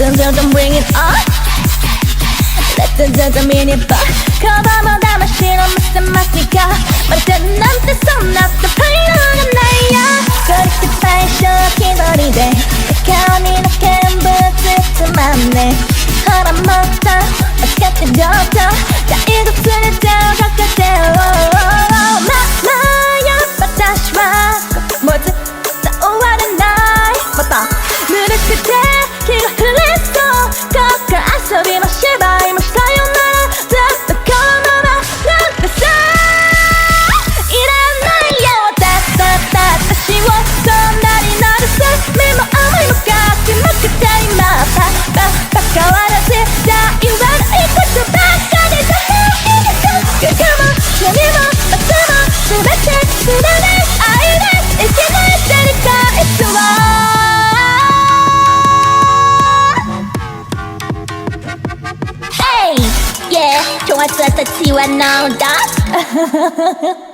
them girls and bring it on Let them dance a mini bar Come on, my damn machine, I'm missing my sneaker But then I'm the song, not the pain on the night, yeah Got it to find, show up, keep on eating it's a money Hey, Yeah, don't want to see what now that